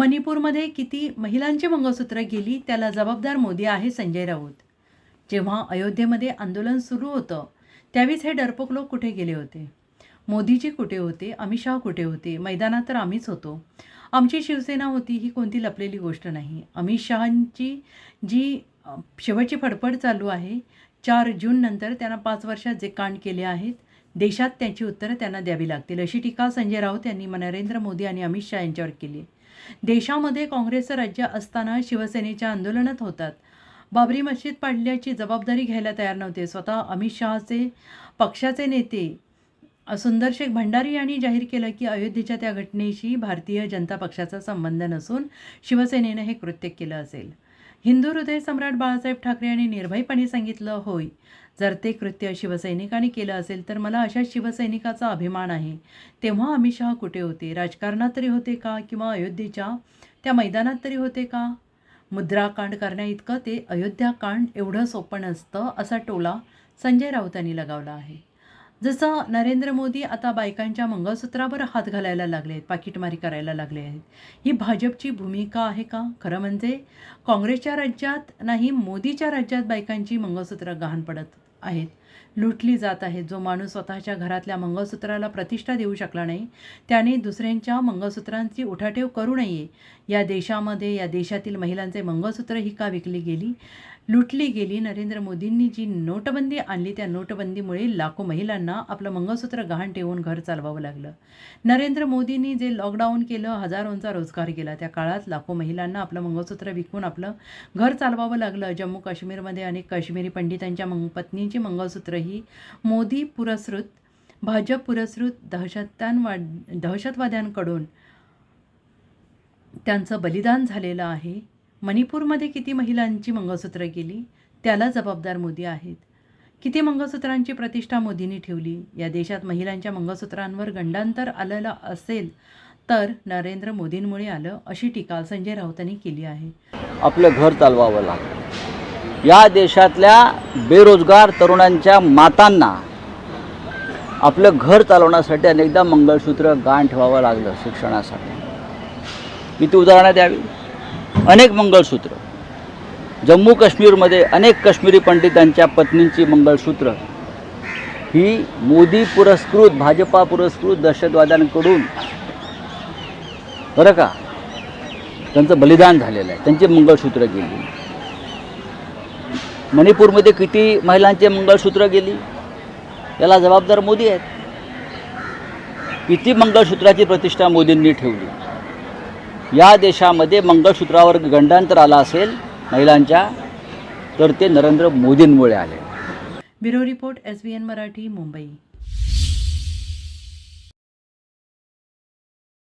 मणिपूरमध्ये किती महिलांची मंगळसूत्र गेली त्याला जबाबदार मोदी आहे संजय राऊत. जेव्हा अयोध्येमध्ये आंदोलन सुरू होतं त्यावेळीच हे डरपोक लोक कुठे गेले होते? मोदीजी कुठे होते? अमित शहा कुठे होते? मैदानात तर आम्हीच होतो. आमची शिवसेना होती ही कोणती लपलेली गोष्ट नाही. अमित शहांची जी शेवटची फडफड चालू आहे चार जूननंतर त्यांना पाच वर्षात जे कांड केले आहेत देशात त्याची उत्तरं त्यांना द्यावी लागतील अशी टीका संजय राऊत यांनी नरेंद्र मोदी आणि अमित शहा यांच्यावर केली. देशामध्ये काँग्रेसचं राज्य असताना शिवसेनेच्या आंदोलनात होतात. बाबरी मस्जिद पाडल्याची जबाबदारी घ्यायला तयार नव्हते. स्वतः अमित शहाचे पक्षाचे नेते सुंदर शेख भंडारी यांनी जाहीर केलं की अयोध्येच्या त्या घटनेशी भारतीय जनता पक्षाचा संबंध नसून शिवसेनेनं हे कृत्य केलं असेल. हिंदू हृदय सम्राट बाळासाहेब ठाकरे यांनी निर्भयपणे सांगितलं होय जर ते कृत्य शिवसैनिकांनी केलं असेल तर मला अशा शिवसैनिकाचा अभिमान आहे. तेव्हा अमित शहा कुठे होते? राजकारणात तरी होते का? किंवा अयोध्येच्या त्या मैदानात तरी होते का? मुद्राकांड करण्याइतकं ते अयोध्याकांड एवढं सोपं नसतं असा टोला संजय राऊतांनी लगावला आहे. जसं नरेंद्र मोदी आता बायकांच्या मंगळसूत्रावर हात घालायला लागले आहेत पाकिटमारी करायला लागले आहेत. ही भाजपची भूमिका आहे का? खरं म्हणजे काँग्रेसच्या राज्यात नाही मोदीच्या राज्यात बायकांची मंगळसूत्र गहाण पडत आहेत. लुटली जात आहेत जो माणूस स्वतःच्या घरातल्या मंगळसूत्राला प्रतिष्ठा देऊ शकला नाही त्याने दुसऱ्यांच्या मंगळसूत्रांची उठाठेव करू नये. या देशामध्ये या देशातील महिलांचे मंगळसूत्र ही का विकली गेली? लुटली गेली नरेंद्र मोदींनी जी नोटबंदी आणली त्या नोटबंदीमुळे लाखो महिलांना आपलं मंगळसूत्र गहाण ठेवून घर चालवावं लागलं. नरेंद्र मोदींनी जे लॉकडाऊन केलं हजारोंचा रोजगार केला त्या काळात लाखो महिलांना आपलं मंगळसूत्र विकून आपलं घर चालवावं लागलं. जम्मू काश्मीरमध्ये अनेक काश्मीरी पंडितांच्या मंग पत्नीची मंगळसूत्र ही मोदी पुरस्कृत भाजप पुरस्कृत दहशतवाद दहशतवाद्यांकडून त्यांचं बलिदान झालेलं आहे. मणिपूरमध्ये किती महिलांची मंगळसूत्र गेली? त्याला जबाबदार मोदी आहेत. किती मंगळसूत्रांची प्रतिष्ठा मोदींनी ठेवली? या देशात महिलांच्या मंगळसूत्रांवर गंडांतर आलेलं असेल तर नरेंद्र मोदींमुळे आलं अशी टीका संजय राऊतांनी केली आहे. आपलं घर चालवावं लागतं या देशातल्या बेरोजगार तरुणांच्या मातांना आपलं घर चालवण्यासाठी अनेकदा मंगळसूत्र गाण ठेवावं लागलं शिक्षणासाठी. किती उदाहरणं द्यावी? अनेक मंगळसूत्र. जम्मू काश्मीरमध्ये अनेक काश्मीरी पंडितांच्या पत्नींची मंगळसूत्र. ही मोदी पुरस्कृत भाजपा पुरस्कृत दहशतवाद्यांकडून. बरं का? त्यांचं बलिदान झालेलं आहे. त्यांची मंगळसूत्र गेली. मणिपूरमध्ये किती महिलांचे मंगळसूत्र गेली? याला जबाबदार मोदी आहेत. किती मंगळसूत्राची प्रतिष्ठा मोदींनी ठेवली? या देशामध्ये मंगळसूत्रावर गंडांतर आला असेल महिलांच्या तर ते नरेंद्र मोदींमुळे आले. Bureau report S B N Marathi Mumbai.